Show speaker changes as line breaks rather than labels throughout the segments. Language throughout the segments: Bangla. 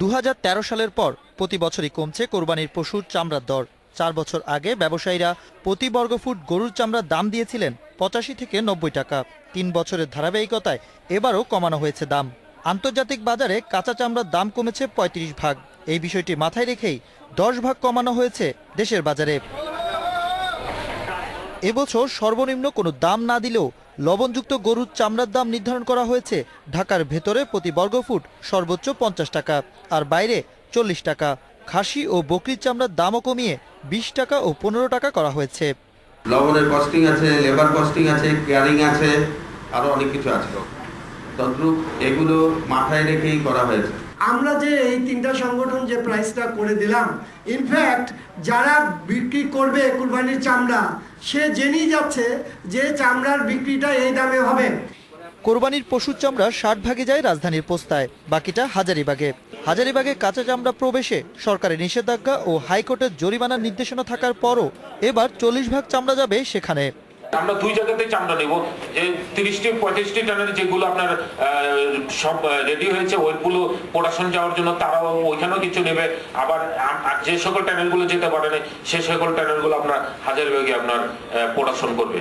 দু হাজার তেরো সালের পর প্রতি বছরই কমছে কোরবানির পশুর চামড়ার দর। চার বছর আগে ব্যবসায়ীরা প্রতি বর্গফুট গরুর চামড়ার দাম দিয়েছিলেন পঁচাশি থেকে নব্বই টাকা। তিন বছরের ধারাবাহিকতায় এবারও কমানো হয়েছে দাম। আন্তর্জাতিক বাজারে কাঁচা চামড়ার দাম কমেছে পঁয়ত্রিশ ভাগ। এই বিষয়টি মাথায় রেখেই দশ ভাগ কমানো হয়েছে দেশের বাজারে। এবছর সর্বনিম্ন কোনো দাম না দিলেও লবণযুক্ত গরুর চামড়ার দাম নির্ধারণ করা হয়েছে। ঢাকার ভেতরে প্রতি বর্গফুট সর্বোচ্চ পঞ্চাশ টাকা, আর বাইরে চল্লিশ টাকা। খাসি ও বকরির চামড়ার দামও কমিয়ে বিশ টাকা ও পনেরো টাকা করা হয়েছে।
লবণের কস্টিং আছে, লেবার কস্টিং আছে, কেয়ারিং আছে, আরও অনেক কিছু আছে। তদ্রুপ এগুলো মাথায় রেখেই করা হয়েছে।
আমরা যে এই তিনটা সংগঠন যে প্রাইসটা করে দিলাম ইনফ্যাক্ট যারা বিক্রি করবে কুরবানির চামড়া, সে জেনেই যাচ্ছে যে চামড়ার বিক্রিটা এই দামে হবে।
কোরবানির পশুর চামড়া ষাট ভাগে যায় রাজধানীর পোস্তায়, বাকিটা হাজারিবাগে। হাজারিবাগে কাঁচা চামড়া প্রবেশে সরকারের নিষেধাজ্ঞা ও হাইকোর্টের জরিমানার নির্দেশনা থাকার পরও এবার চল্লিশ ভাগ চামড়া যাবে সেখানে।
আমরা দুই জায়গাতে চামড়া নেব যে তিরিশটি, পঁয়ত্রিশটি টনের যেগুলো আপনার সব রেডি হয়েছে, ওইগুলো প্রোডাকশন যাওয়ার জন্য তারাও ওইখানেও কিছু নেবে। আবার যে সকল ট্যানেলগুলো যেতে পারে না, সে সকল ট্যানেলগুলো আপনার হাজার ভাগে আপনার প্রোডাকশন করবে।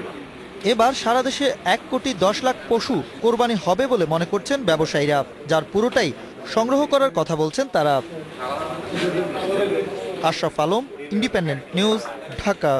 এবার সারা দেশে এক কোটি দশ লাখ পশু কোরবানি হবে বলে মনে করছেন ব্যবসায়ীরা, যার পুরোটাই সংগ্রহ করার কথা বলছেন তারা। Ashraf Alam Independent News Dhaka.